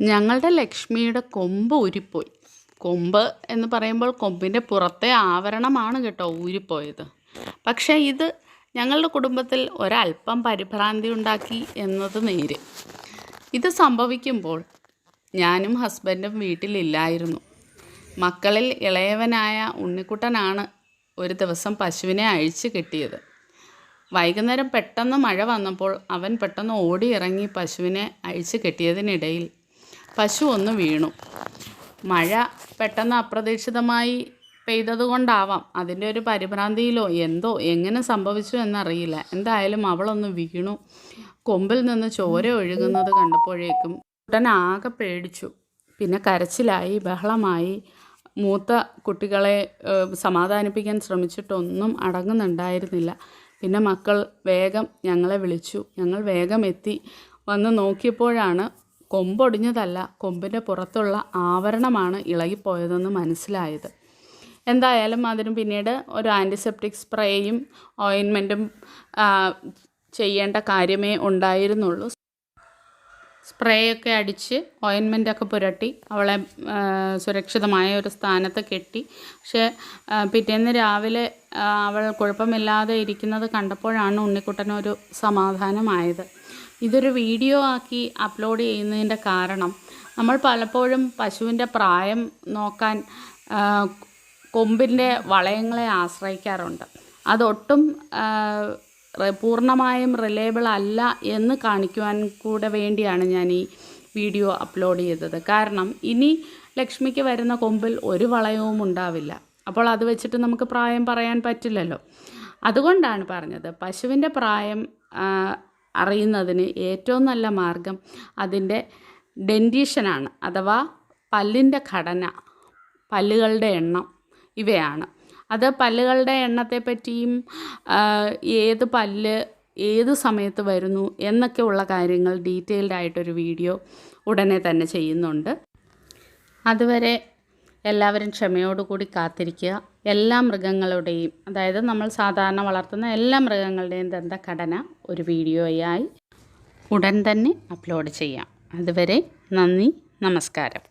ഞങ്ങളുടെ ലക്ഷ്മിയുടെ കൊമ്പ് ഊരിപ്പോയി കൊമ്പ് എന്ന് പറയുമ്പോൾ കൊമ്പിന്റെ പുറത്തെ ആവരണമാണ് കേട്ടോ ഊരിപ്പോയത്. പക്ഷേ ഇത് ഞങ്ങളുടെ കുടുംബത്തിൽ ഒരല്പം പരിഭ്രാന്തി ഉണ്ടാക്കി എന്നത് നേര്. ഇത് സംഭവിക്കുമ്പോൾ ഞാനും ഹസ്ബൻഡും വീട്ടിലില്ലായിരുന്നു. മക്കളിൽ ഇളയവനായ ഉണ്ണിക്കുട്ടനാണ് ഒരു ദിവസം പശുവിനെ അഴിച്ചു കെട്ടിയത്. വൈകുന്നേരം പെട്ടെന്ന് മഴ വന്നപ്പോൾ അവൻ പെട്ടെന്ന് ഓടി ഇറങ്ങി പശുവിനെ അഴിച്ചു കെട്ടിയതിനിടയിൽ. പശു ഒന്ന് വീണു. മഴ പെട്ടെന്ന് അപ്രതീക്ഷിതമായി പെയ്തതുകൊണ്ടാവാം. അതിന്റെ ഒരു പരിഭ്രാന്തിയിലോ എന്തോ എങ്ങനെ സംഭവിച്ചു എന്നറിയില്ല. എന്തായാലും അവളൊന്ന് വീണു. കൊമ്പിൽ നിന്ന് ചോര ഒഴുകുന്നത് കണ്ടപ്പോഴേക്കും കുട്ടൻ ആകെ പേടിച്ചു. പിന്നെ കരച്ചിലായി ബഹളമായി. മൂത്ത കുട്ടികളെ സമാധാനിപ്പിക്കാൻ ശ്രമിച്ചിട്ടൊന്നും അടങ്ങുന്നുണ്ടായിരുന്നില്ല. പിന്നെ മക്കൾ വേഗം ഞങ്ങളെ വിളിച്ചു. ഞങ്ങൾ വേഗം എത്തി. വന്ന് നോക്കിയപ്പോഴാണ് കൊമ്പൊടിഞ്ഞതല്ല കൊമ്പിന്റെ പുറത്തുള്ള ആവരണമാണ് ഇളകിപ്പോയതെന്ന് മനസ്സിലായത്. എന്തായാലും അതിന് പിന്നീട് ഒരു ആന്റിസെപ്റ്റിക് സ്പ്രേയും ഓയിൻമെന്റും ചെയ്യേണ്ട കാര്യമേ ഉണ്ടായിരുന്നുള്ളൂ. സ്പ്രേ ഒക്കെ അടിച്ച് ഓയിൻമെന്റൊക്കെ പുരട്ടി അവളെ സുരക്ഷിതമായ ഒരു സ്ഥാനത്ത് കെട്ടി. പക്ഷേ പിറ്റേന്ന് രാവിലെ അവൾ കുഴപ്പമില്ലാതെ ഇരിക്കുന്നത് കണ്ടപ്പോഴാണ് ഉണ്ണിക്കുട്ടനൊരു സമാധാനമായത്. ഇതൊരു വീഡിയോ ആക്കി അപ്ലോഡ് ചെയ്യുന്നതിന്റെ കാരണം നമ്മൾ പലപ്പോഴും പശുവിന്റെ പ്രായം നോക്കാൻ കൊമ്പിന്റെ വളയങ്ങളെ ആശ്രയിക്കാറുണ്ട്. അതൊട്ടും പൂർണമായും റിലയബിൾ അല്ല എന്ന് കാണിക്കുവാൻ കൂടെ വേണ്ടിയാണ് ഞാൻ ഈ വീഡിയോ അപ്ലോഡ് ചെയ്തത്. കാരണം ഇനി ലക്ഷ്മിക്ക് വരുന്ന കൊമ്പിൽ ഒരു വളയവും ഉണ്ടാവില്ല. അപ്പോൾ അത് വെച്ചിട്ട് നമുക്ക് പ്രായം പറയാൻ പറ്റില്ലല്ലോ. അതുകൊണ്ടാണ് പറഞ്ഞത് പശുവിന്റെ പ്രായം അറിയുന്നതിന് ഏറ്റവും നല്ല മാർഗം അതിന്റെ ഡെന്റീഷനാണ് അഥവാ പല്ലിന്റെ ഘടന പല്ലുകളുടെ എണ്ണം ഇവയാണ്. അത് പല്ലുകളുടെ എണ്ണത്തെ പറ്റിയും ഏത് പല്ല് ഏത് സമയത്ത് വരുന്നു എന്നൊക്കെയുള്ള കാര്യങ്ങൾ ഡീറ്റെയിൽഡ് ആയിട്ടൊരു വീഡിയോ ഉടനെ തന്നെ ചെയ്യുന്നുണ്ട്. അതുവരെ എല്ലാവരും ക്ഷമയോടുകൂടി കാത്തിരിക്കുക. എല്ലാ മൃഗങ്ങളുടെയും അതായത് നമ്മൾ സാധാരണ വളർത്തുന്ന എല്ലാ മൃഗങ്ങളുടെയും ദന്തഘടന ഒരു വീഡിയോയായി ഉടൻ തന്നെ അപ്ലോഡ് ചെയ്യാം. അതുവരെ നന്ദി നമസ്കാരം.